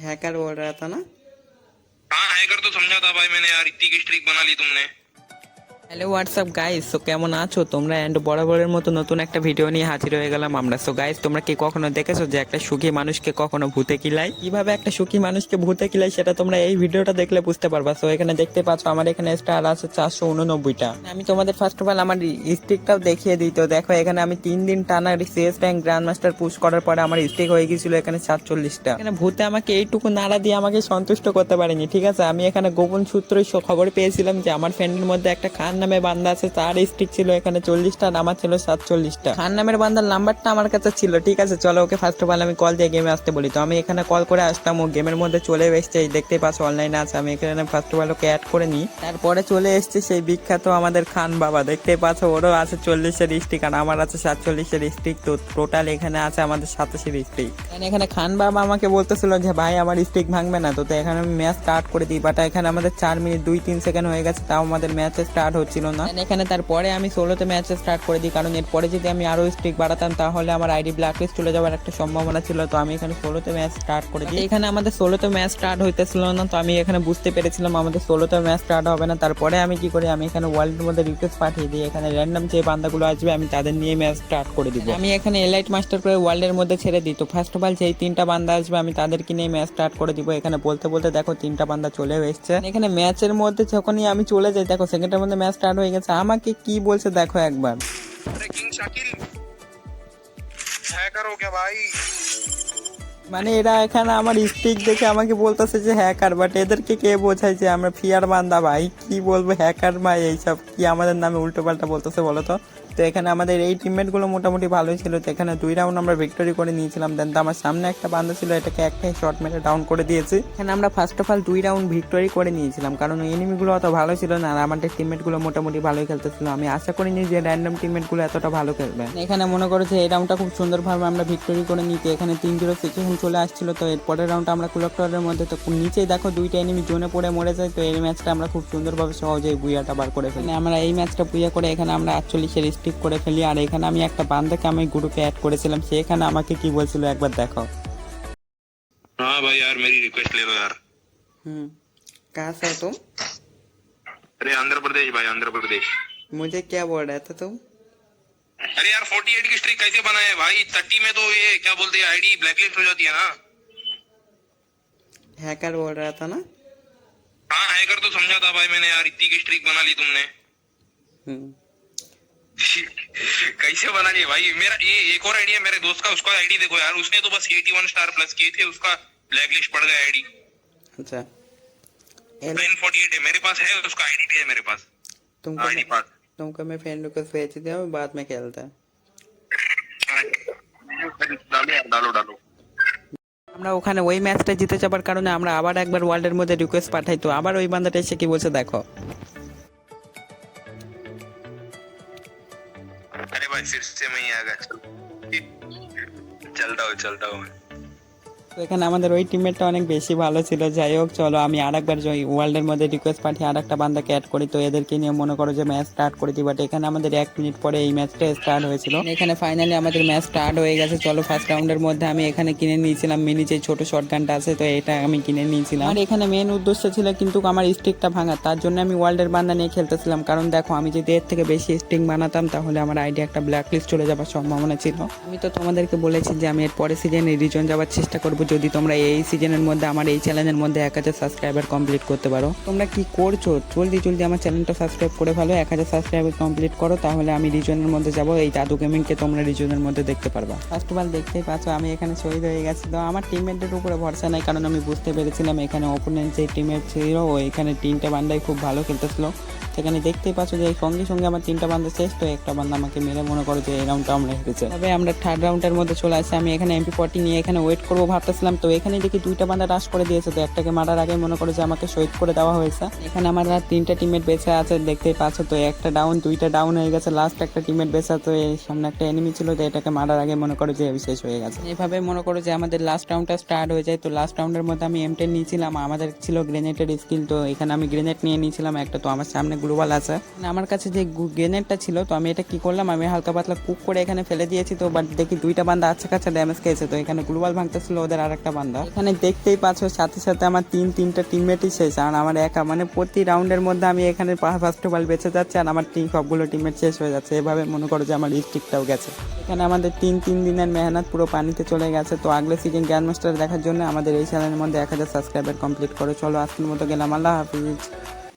Hacker बोल रहा था ना? हाँ हैकर तो समझा था भाई मैंने यार, इतनी की स्ट्रिक बना ली तुमने। হ্যালো হোয়াটসঅ্যাপ গাইস তো কেমন আছো? তোমরা অ্যান্ড বরাবরের মতো নতুন একটা ভিডিও নিয়ে হাজির হয়ে গেলাম আমরা। সো গাইস তোমরা কি কখনো দেখেছ যে একটা সুখী মানুষকে কখনো ভূতে কিলায় কীভাবে একটা সুখী মানুষকে ভূতে কিলায় সেটা তোমরা এই ভিডিওটা দেখলে বুঝতে পারবা। সো এখানে দেখতে পাচ্ছ আমার এখানে স্টার আছে চারশো উননব্বইটা। আমি তোমাদের ফার্স্ট অফ অল আমার স্টিকটাও দেখিয়ে দিই। তো দেখো, এখানে আমি তিন দিন টানা CS rank grand master push করার পরে আমার স্টিক হয়ে গেছিল এখানে সাতচল্লিশটা। এখানে ভূতে আমাকে এইটুকু নাড়া দিয়ে আমাকে সন্তুষ্ট করতে পারেনি, ঠিক আছে? আমি এখানে গোপন সূত্রে স- খবর পেয়েছিলাম যে আমার ফ্রেন্ডের মধ্যে একটা খান নামে বান্দা আছে, তার স্টিক ছিল এখানে চল্লিশটা আর আমার ছিল সাতচল্লিশটা। খান নামের বান্দার নাম্বারটা আমার কাছে ছিল, ঠিক আছে, চলো ওকে ফার্স্ট অফ অল আমি কল দিয়ে গেমে আসতে বলি। তো আমি এখানে কল করে আসতাম ও গেমের মধ্যে চলে এসছে দেখতেই পাচ্ছ অনলাইনে আছে, আমি এখানে first of all okay add করে নিই। তারপরে চলে এসছে সেই বিখ্যাত আমাদের খান বাবা, দেখতেই পাচ্ছ ওরও আছে চল্লিশের স্টিক আর আমার আছে সাতচল্লিশের স্টিক তো টোটাল এখানে আছে আমাদের সাতাশের স্টিক এখানে খান বাবা আমাকে বলতেছিল যে, ভাই, আমার স্টিক ভাঙবে না। তো এখানে আমি ম্যাচ স্টার্ট করে দিই বাট এখানে আমাদের চার মিনিট দুই তিন সেকেন্ড হয়ে গেছে, তাও আমাদের ম্যাচ স্টার্ট হচ্ছিল না। এখানে তারপরে আমি ষোলোতে ম্যাচ স্টার্ট করে দিই, কারণ এরপরে যদি আমি আরও স্ট্রিক বাড়াতাম, তাহলে আমার আইডি ব্ল্যাক লিস্ট চলে যাওয়ার একটা সম্ভাবনা ছিল। তো আমি এখানে ষোলোতে ম্যাচ স্টার্ট করে দিই। এখানে আমাদের ষোলোতে ম্যাচ স্টার্ট হইতেছিল না, তো আমি এখানে বুঝতে পেরেছিলাম আমাদের ষোলোতে ম্যাচ স্টার্ট হবে না। তারপরে আমি কি করি, আমি এখানে ওয়ার্ল্ডের মধ্যে রিকোয়েস্ট পাঠিয়ে দিই। এখানে র্যান্ডম যে বান্দাগুলো আসবে, আমি তাদের নিয়ে ম্যাচ স্টার্ট করে দিব। আমি এখানে এলাইট মাস্টার করে ওয়ার্ল্ডের মধ্যে ছেড়ে দিই। তো ফার্স্ট অফ অল যেই তিনটা বান্দা আসবে, আমি তাদেরকে নিয়ে ম্যাচ স্টার্ট করে দিব। এখানে বলতে বলতে দেখো তিনটা বান্দা চলে এসছে। এখানে ম্যাচের মধ্যে যখনই আমি চলে যাই, দেখো সেকেন্ডের মধ্যে ম্যাচ স্টার্ট হয়ে গেছে। আমাকে কি বলছে দেখো একবার। মানে এরা এখানে আমার স্টিক দেখে আমাকে বলতেছে যে হ্যাকার বাট এদেরকে কে বোঝায় যে আমরা ফিয়ার বান্দা ভাই? কি বলব হ্যাকার ভাই এইসব? কি আমাদের নামে উল্টো পাল্টা বলতেছে বলো তো? তো এখানে আমাদের এই টিমমেটগুলো মোটামুটি ভালোই ছিল। তো এখানে দুই রাউন্ড আমরা ভিক্টোরি করে নিয়েছিলাম। দেন তো আমার সামনে একটা বান্দা ছিল, এটাকে একটাই শর্ট মেরে ডাউন করে দিয়েছি। এখানে আমরা ফার্স্ট অফ অল দুই রাউন্ড ভিক্টোরি করে নিয়েছিলাম। কারণ এনিমিগুলো অত ভালো ছিল না, আর আমাদের টিমমেটগুলো মোটামুটি ভালোই খেলতেছিল। আমি আশা করিনি যে র্যান্ডম টিমমেটগুলো এতটা ভালো খেলবে। এখানে মনে করো যে এই রাউন্ডটা খুব সুন্দরভাবে আমরা ভিক্টোরি করে নিতে এখানে তিন জিরো সিচুয়েশন চলে আসছিল। তো এর পরের রাউন্ডটা আমরা কুলকটরের মধ্যে, তো নিচেই দেখো দুইটা এনিমি জোনে পড়ে মরে যায়। তো এই ম্যাচটা আমরা খুব সুন্দরভাবে সহজেই বুয়াটা বার করে ফেলি। আমরা এই ম্যাচটা বুয়া করে এখানে আমরা আটচল্লিশের স্টিক করে ফেলি আর এখানে আমি একটা বান্দাকে আমি গ্রুপে অ্যাড করেছিলাম সে এখানে আমাকে কি বলছিল একবার দেখো हाँ भाई यार मेरी रिक्वेस्ट ले लो यार হুম कहाँ से हो तुम अरे आंध्र प्रदेश भाई आंध्र प्रदेश मुझे क्या बोल रहा था तुम अरे यार 48 की स्ट्रिक कैसे बनाए भाई 30 में तो ये क्या बोलते हैं आईडी ब्लैकलिस्ट हो जाती है ना हैकर बोल रहा था ना हाँ हैकर तो समझा था भाई मैंने यार इतनी की स्ट्रिक बना ली तुमने हम्म कैसे बना लिए भाई मेरा ये एक और आईडी है मेरे दोस्त का उसका आईडी देखो यार उसने तो बस 81 स्टार प्लस किए थे उसका ब्लैकलिस्ट पड़ गया आईडी अच्छा एल 948 है मेरे पास है उसका आईडी भी है मेरे पास तुमको आईडी मैं- पास तुमको मैं फ्रेंड रिक्वेस्ट भेज दिया हूँ, बाद में खेलता है डालो यार डालो डालो আমরা ওখানে ওই ম্যাচটা জিতে যাবার কারণে আমরা আবার একবার ওয়ার্ল্ডের মধ্যে রিকোয়েস্ট পাঠাই তো আবার ওই বান্দাটা এসে কি বলছে দেখো फिर से मैं ही आ गया। चल चलता हूँ चलता हूँ। তো এখানে আমাদের ওই টিমমেটটা অনেক বেশি ভালো ছিল। যাই হোক চলো আমি আর একবার ওয়ার্ল্ডের মধ্যে রিকোয়েস্ট পাঠিয়ে আর একটা বান্দাকে অ্যাড করি। তো এদেরকে নিয়ে মনে করো যে ম্যাচ স্টার্ট করে দিই বাট এখানে আমাদের এক মিনিট পরে এই ম্যাচটা স্টার্ট হয়েছিল। এখানে ফাইনালি আমাদের ম্যাচ স্টার্ট হয়ে গেছে। চলো ফার্স্ট রাউন্ডের মধ্যে আমি এখানে কিনে নিয়েছিলাম। মিনি যে ছোট শর্ট গানটা আছে তো এটা আমি কিনে নিয়েছিলাম। আর এখানে মেন উদ্দেশ্য ছিল কিন্তু আমার স্টিকটা ভাঙা। তার জন্য আমি ওয়ার্ল্ডের বান্দা নিয়ে খেলতেছিলাম। কারণ দেখো আমি যদি এর থেকে বেশি স্টিক বানাতাম তাহলে আমার আইডিয়া একটা ব্ল্যাক লিস্ট চলে যাওয়ার সম্ভাবনা ছিল। আমি তো তোমাদেরকে বলেছি যে আমি এর পরের সিজনে রিজন যাওয়ার চেষ্টা করব। যদি তোমরা এই সিজনের মধ্যে, আমার এই চ্যানেলের মধ্যে এক হাজার সাবস্ক্রাইবার কমপ্লিট করতে পারো। তোমরা কি করছ? জলদি জলদি আমার চ্যানেলটা সাবস্ক্রাইব করে ফেলো, এক হাজার সাবস্ক্রাইবার কমপ্লিট করো, তাহলে আমি রিজনের মধ্যে যাব, এই দাদু গেমিংকে তোমরা রিজনের মধ্যে দেখতে পারবা। ফার্স্ট অফ অল দেখতেই পাচ্ছ, আমি এখানে শহীদ হয়ে গেছি। তো আমার টিমমেটদের উপরে ভরসা নাই, কারণ আমি বুঝতে পেরেছিলাম এখানে অপোনেন্ট যে টিমের ছিল, ও এখানে তিনটে বান্দাই খুব ভালো খেলতেছিল। সেখানে দেখতেই পাচ্ছ যে সঙ্গে সঙ্গে আমার তিনটা বান্ধা শেষ, তো একটা বান্ধা আমাকে মেরে মনে করো যে এই রাউন্ডটা আমরা হেরেছে। তবে আমরা থার্ড রাউন্ডের মধ্যে চলে আসছি, আমি এখানে এমপি ফর্টি নিয়ে এখানে ওয়েট করব ভাবতেছিলাম, তো এখানে দেখি দুইটা বান্ধা রাশ করে দিয়েছে, তো একটাকে মারার আগে মনে করো যে আমাকে শহীদ করে দেওয়া হয়েছে। এখানে আমার আর তিনটা টিমমেট বেঁচে আছে, দেখতেই পাচ্ছ, তো একটা ডাউন দুইটা ডাউন হয়ে গেছে লাস্ট একটা টিমমেট বেঁচে তো এই সামনে একটা এনিমি ছিল, তো এটাকে মারার আগে মনে করো যে শেষ হয়ে গেছে। এভাবে মনে করো যে আমাদের লাস্ট রাউন্ডটা স্টার্ট হয়ে যায়, তো লাস্ট রাউন্ডের মধ্যে আমি এম টেন নিয়েছিলাম, আমাদের ছিল গ্রেনেডের স্কিল তো এখানে আমি গ্রেনেড নিয়ে নিয়েছিলাম, একটা তো আমার সামনে গ্লোবাল আছে। মানে আমার কাছে যে গ্রেনেডটা ছিল, তো আমি এটা কি করলাম? আমি হালকা পাতলা কুক করে এখানে ফেলে দিয়েছি তো বাট দেখি দুইটা বান্দা আচ্ছা কাছে ড্যামেজ খেয়েছে তো। এখানে গ্লোবাল ভাঙতেছিল, ওদের আর একটা বান্দা। এখানে দেখতেই পাচ্ছ, সাথে সাথে আমার তিন, তিনটা টিমমেটই শেষ। আর আমার একা মানে প্রতি রাউন্ডের মধ্যে আমি এখানে ফার্স্ট অল বেঁচে যাচ্ছে আর আমার টিম সবগুলো টিমমেট শেষ হয়ে যাচ্ছে। এভাবে মনে করো যে আমার স্টিকটাও গেছে। এখানে আমাদের তিন তিন দিনের মেহনত পুরো পানিতে চলে গেছে। তো আগলে সিজন গ্র্যান্ড মাস্টার দেখার জন্য আমাদের এই চ্যানেলের মধ্যে এক হাজার সাবস্ক্রাইবার কমপ্লিট করে। চলো, আজকের মতো গেলাম। আল্লাহ হাফিজ।